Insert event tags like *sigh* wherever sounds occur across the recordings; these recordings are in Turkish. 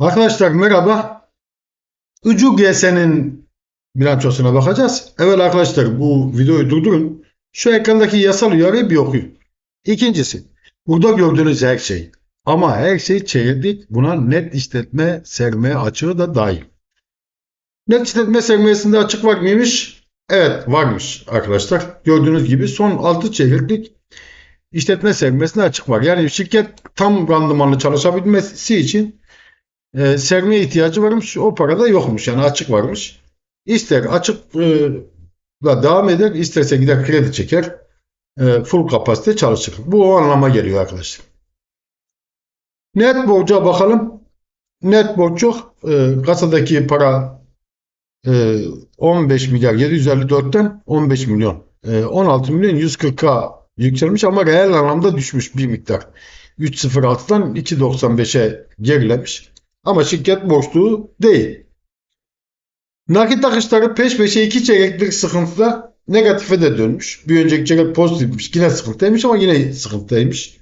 Arkadaşlar merhaba. Ucu GS'nin bilançosuna bakacağız. Evet arkadaşlar bu videoyu durdurun. Şu ekrandaki yasal uyarıyı bir okuyun. İkincisi, burada gördüğünüz her şey. Ama her şey çeyrek buna net işletme sermaye açığı da dahil. Net işletme sermayesinde açık var mıymış? Evet varmış arkadaşlar. Gördüğünüz gibi son 6 çeyreklik işletme sermayesinde açık var. Yani şirket tam randımanlı çalışabilmesi için e, sermaye ihtiyacı varmış. O parada yokmuş. Yani açık varmış. İster açıkla devam eder, isterse gider kredi çeker. E, full kapasite çalışır. Bu o anlama geliyor arkadaşlar. Net borca bakalım. Net borç yok. E, kasadaki para e, 15 milyar 754'ten 15 milyon. E, 16 milyon 140k yükselmiş ama reel anlamda düşmüş bir miktar. 3.06'dan 2.95'e gerilemiş. Ama şirket borçlu değil. Nakit akışları peş peşe iki çeyreklik sıkıntıda negatife de dönmüş. Bir önceki çeyrek pozitifmiş. Yine sıkıntıymış ama yine sıkıntıymış.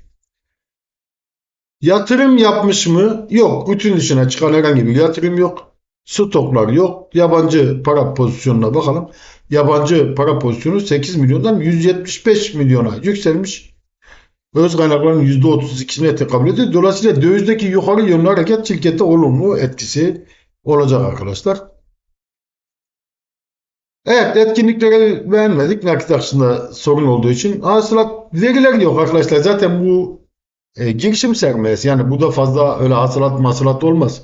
Yatırım yapmış mı? Yok. Bütün dışına çıkan herhangi bir yatırım yok. Stoklar yok. Yabancı para pozisyonuna bakalım. Yabancı para pozisyonu 8 milyondan 175 milyona yükselmiş. Öz kaynakların %32'sine tekabül ediyor. Dolayısıyla dövizdeki yukarı yönlü hareket şirkette olumlu etkisi olacak arkadaşlar. Evet etkinlikleri beğenmedik. Nakit akışında sorun olduğu için. Hasılat veriler yok arkadaşlar. Zaten bu e, girişim sermayesi. Yani bu da fazla öyle hasılat masılat olmaz.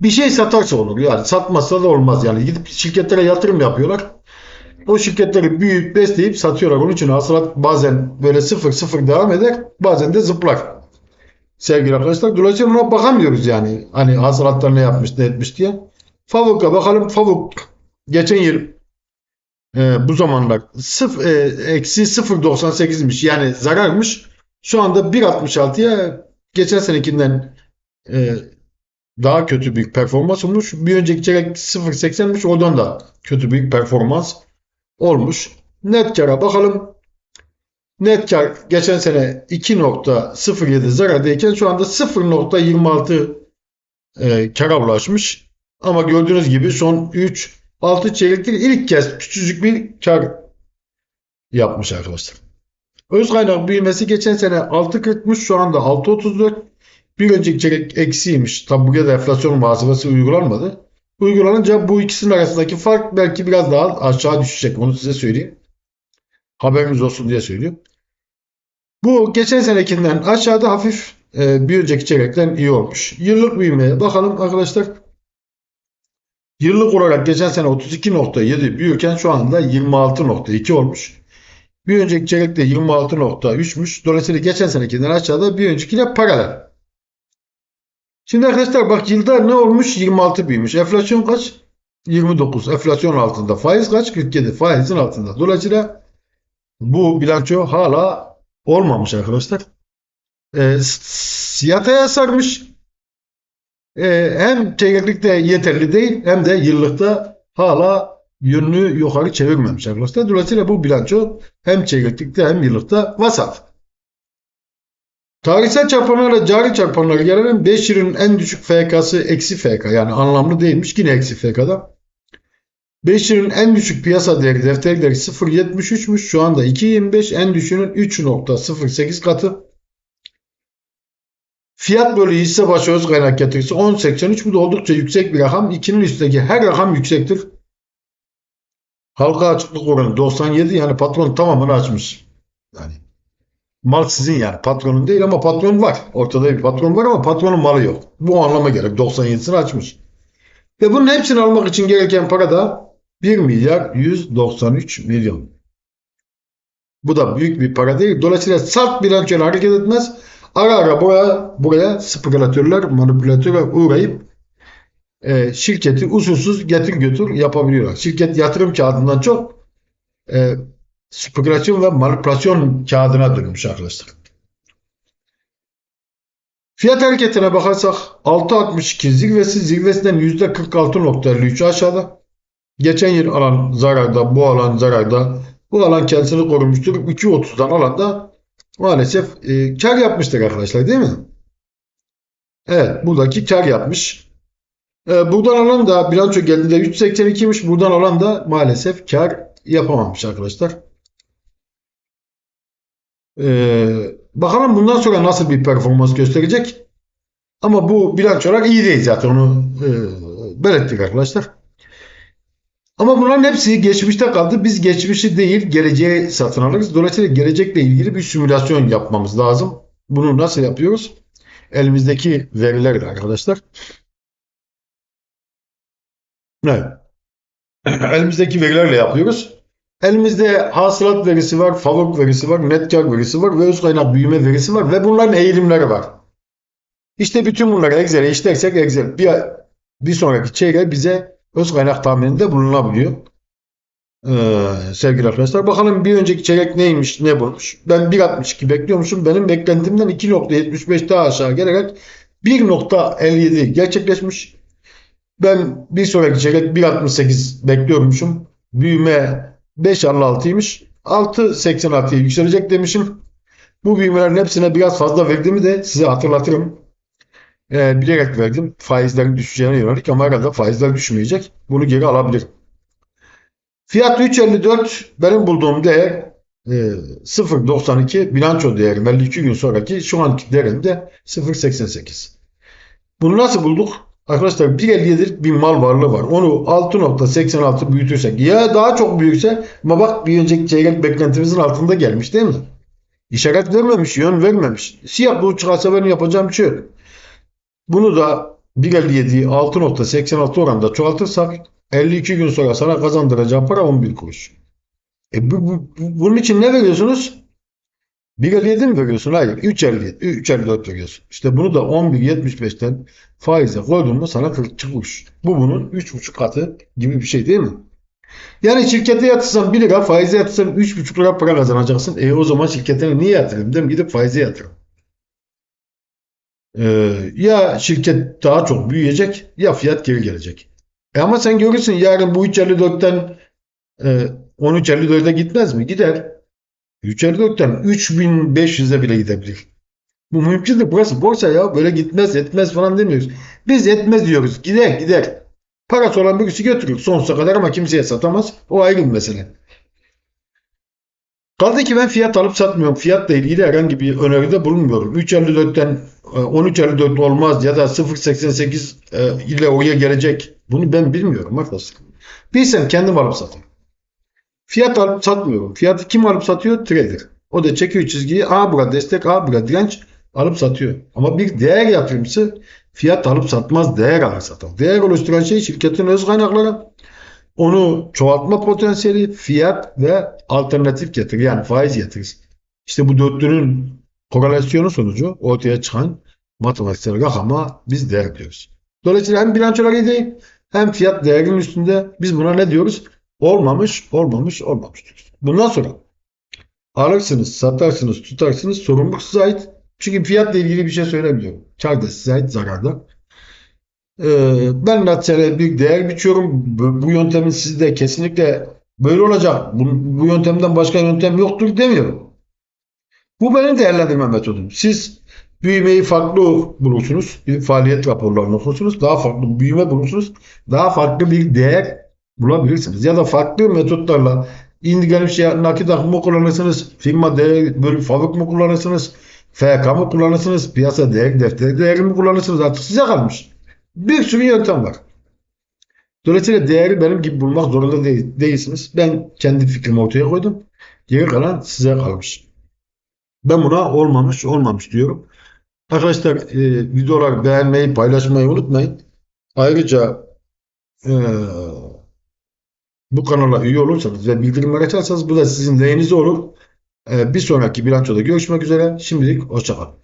Bir şey satarsa olur. Yani satmazsa da olmaz. Yani gidip şirketlere yatırım yapıyorlar. O şirketleri büyüyüp besleyip satıyorlar. Onun için hasılat bazen böyle sıfır sıfır devam eder. Bazen de zıplar. Sevgili arkadaşlar. Dolayısıyla ona bakamıyoruz yani. Hani hasılatlar ne yapmış ne etmiş diye. Favuk'a bakalım. Favuk geçen yıl e, bu zamanlar sıf, e, eksi 0.98'miş. Yani zararmış. Şu anda 1.66'ya geçen senekinden e, daha kötü bir performans olmuş. Bir önceki çeyrek 0.80'miş. Oradan da kötü bir performans olmuş. Net kara bakalım. Net kar geçen sene 2.07 zarardayken şu anda 0.26 e, kara ulaşmış. Ama gördüğünüz gibi son 3 6 çeyrektir ilk kez küçücük bir kar yapmış arkadaşlar. Öz kaynak büyümesi geçen sene 6.40'mış şu anda 6.34. Bir önceki çeyrek eksiymiş. Tabi burada da enflasyon muhasebesi uygulanmadı. Uygulanınca bu ikisinin arasındaki fark belki biraz daha aşağı düşecek. Onu size söyleyeyim. Haberiniz olsun diye söylüyorum. Bu geçen senekinden aşağıda hafif e, bir önceki çeyrekten iyi olmuş. Yıllık büyümeye bakalım arkadaşlar. Yıllık olarak geçen sene 32.7 büyürken şu anda 26.2 olmuş. Bir önceki çeyrekte 26.3'müş. Dolayısıyla geçen senekinden aşağıda bir öncekiyle paralel. Şimdi arkadaşlar bak yılda ne olmuş? 26 büyümüş. Enflasyon kaç? 29. Enflasyon altında. Faiz kaç? 47. Faizin altında. Dolayısıyla bu bilanço hala olmamış arkadaşlar. E, yataya sarmış. E, hem çeyreklikte yeterli değil hem de yıllıkta hala yönünü yukarı çevirmemiş arkadaşlar. Dolayısıyla bu bilanço hem çeyreklikte hem yıllıkta vasat. Tarihsel çarpanlarla cari çarpanlara gelen 5 yılın en düşük FK'sı eksi FK yani anlamlı değilmiş yine eksi FK'da. 5 yılın en düşük piyasa değeri defter değeri 0.73'müş şu anda 2.25 en düşüğünün 3.08 katı. Fiyat bölü hisse başı öz kaynak getirisi 10.83 bu da oldukça yüksek bir rakam. 2'nin üstteki her rakam yüksektir. Halka açıklık oranı 97 yani patron tamamını açmış. Yani mal sizin yani patronun değil ama patron var. Ortada bir patron var ama patronun malı yok. Bu anlama gerek 97'sini açmış. Ve bunun hepsini almak için gereken para da 1 milyar 193 milyon. Bu da büyük bir para değil. Dolayısıyla salt bilançoyla hareket etmez. Ara ara buraya, buraya spekülatörler, manipülatörler uğrayıp e, şirketi usulsüz getir götür yapabiliyorlar. Şirket yatırım kağıdından çok e, spekülasyon ve manipülasyon kağıdına dönmüş arkadaşlar. Fiyat hareketine bakarsak 6.62 zirvesi zirvesinden %46.53 aşağıda. Geçen yıl alan zararda, bu alan zararda. Bu alan kendisini korumuştur. 2.30'dan alanda maalesef e, kar yapmıştır arkadaşlar değil mi? Evet buradaki kar yapmış. E, buradan alan da bilanço geldiğinde 3.82'ymiş. Buradan alan da maalesef kar yapamamış arkadaşlar. E, bakalım bundan sonra nasıl bir performans gösterecek. Ama bu bilanço olarak iyi değil zaten onu e, belirttik arkadaşlar. Ama bunların hepsi geçmişte kaldı. Biz geçmişi değil geleceği satın alırız. Dolayısıyla gelecekle ilgili bir simülasyon yapmamız lazım. Bunu nasıl yapıyoruz? Elimizdeki verilerle arkadaşlar. Evet. *clears throat* Elimizdeki verilerle yapıyoruz. Elimizde hasılat verisi var, favori verisi var, net kar verisi var ve öz kaynak büyüme verisi var ve bunların eğilimleri var. İşte bütün bunları Excel'e işlersek Excel bir, bir sonraki çeyreğe bize öz kaynak tahmininde bulunabiliyor. Ee, sevgili arkadaşlar. Bakalım bir önceki çeyrek neymiş, ne bulmuş. Ben 1.62 bekliyormuşum. Benim beklentimden 2.75 daha aşağı gelerek 1.57 gerçekleşmiş. Ben bir sonraki çeyrek 1.68 bekliyormuşum. Büyüme 5.56'ymış. 6.86'ya yükselecek demişim. Bu büyümelerin hepsine biraz fazla verdiğimi de size hatırlatırım. Ee, bilerek verdim. Faizlerin düşeceğine yönelik ama herhalde faizler düşmeyecek. Bunu geri alabilirim. Fiyat 3.54 benim bulduğum değer e, 0.92 bilanço değerim 52 gün sonraki şu anki değerim de 0.88. Bunu nasıl bulduk? Arkadaşlar 1.57'lik bir mal varlığı var. Onu 6.86 büyütürsek ya daha çok büyükse ama bak bir önceki çeyrek beklentimizin altında gelmiş değil mi? İşaret vermemiş, yön vermemiş. Siyah bulut çıkarsa benim yapacağım bir şey yok. Bunu da 1.57'yi 6.86 oranda çoğaltırsak 52 gün sonra sana kazandıracağı para 11 kuruş. E bu, bu- bu- bunun için ne veriyorsunuz? 1.57 mi veriyorsun? Hayır. 3.57, 3.54 veriyorsun. İşte bunu da 11.75'ten faize koyduğunda sana 40 kuruş. Bu bunun 3.5 katı gibi bir şey değil mi? Yani şirkete yatırsan 1 lira, faize yatırsan 3.5 lira para kazanacaksın. E o zaman şirketine niye yatırayım? Değil mi? Gidip faize yatırım. Ee, ya şirket daha çok büyüyecek ya fiyat geri gelecek. E ama sen görürsün yarın bu 3.54'ten e, 13.54'e gitmez mi? Gider. 3.54'ten 3.500'e bile gidebilir. Bu mümkündür. Burası borsa ya. Böyle gitmez etmez falan demiyoruz. Biz etmez diyoruz. Gider gider. Parası olan birisi götürür sonsuza kadar ama kimseye satamaz. O ayrı bir mesele. Kaldı ki ben fiyat alıp satmıyorum. Fiyatla ilgili herhangi bir öneride bulunmuyorum. 3.54'ten e, 13.54 olmaz ya da 0.88 e, ile oraya gelecek. Bunu ben bilmiyorum arkadaşlar. Bilsem kendim alıp satayım. Fiyat alıp satmıyorum. Fiyatı kim alıp satıyor? Trader. O da çekiyor çizgiyi. A bura destek, A bura direnç alıp satıyor. Ama bir değer yatırımcısı fiyat alıp satmaz, değer alır satar. Değer oluşturan şey şirketin öz kaynakları. Onu çoğaltma potansiyeli, fiyat ve alternatif getiri yani faiz getirisi. İşte bu dörtlünün korelasyonu sonucu ortaya çıkan matematiksel rakama biz değer diyoruz. Dolayısıyla hem bilançolar iyi değil hem fiyat değerinin üstünde biz buna ne diyoruz? Olmamış, olmamış, olmamış. Bundan sonra alırsınız, satarsınız, tutarsınız sorumluluk size ait. Çünkü fiyatla ilgili bir şey söylemiyorum. Kar da size ait, zarar da. Ee, ben naçizane bir değer biçiyorum. Bu yöntemin sizde kesinlikle böyle olacak. Bu, bu yöntemden başka yöntem yoktur demiyorum. Bu benim değerlendirme metodum. Siz büyümeyi farklı bulursunuz. Bir faaliyet raporlarını okursunuz. Daha farklı büyüme bulursunuz. Daha farklı bir değer bulabilirsiniz. Ya da farklı metotlarla indirilmiş şey, nakit akımı kullanırsınız. Firma değer bölü fabrik mı kullanırsınız? FK mı kullanırsınız? Piyasa değer defteri değeri mi kullanırsınız? Artık size kalmış. Bir sürü yöntem var. Dolayısıyla değeri benim gibi bulmak zorunda değil- değilsiniz. Ben kendi fikrimi ortaya koydum. Geri kalan size kalmış. Ben buna olmamış olmamış diyorum. Arkadaşlar e, videoları beğenmeyi paylaşmayı unutmayın. Ayrıca e, bu kanala üye olursanız ve bildirimleri açarsanız bu da sizin lehinize olur. E, bir sonraki bilançoda görüşmek üzere. Şimdilik hoşçakalın.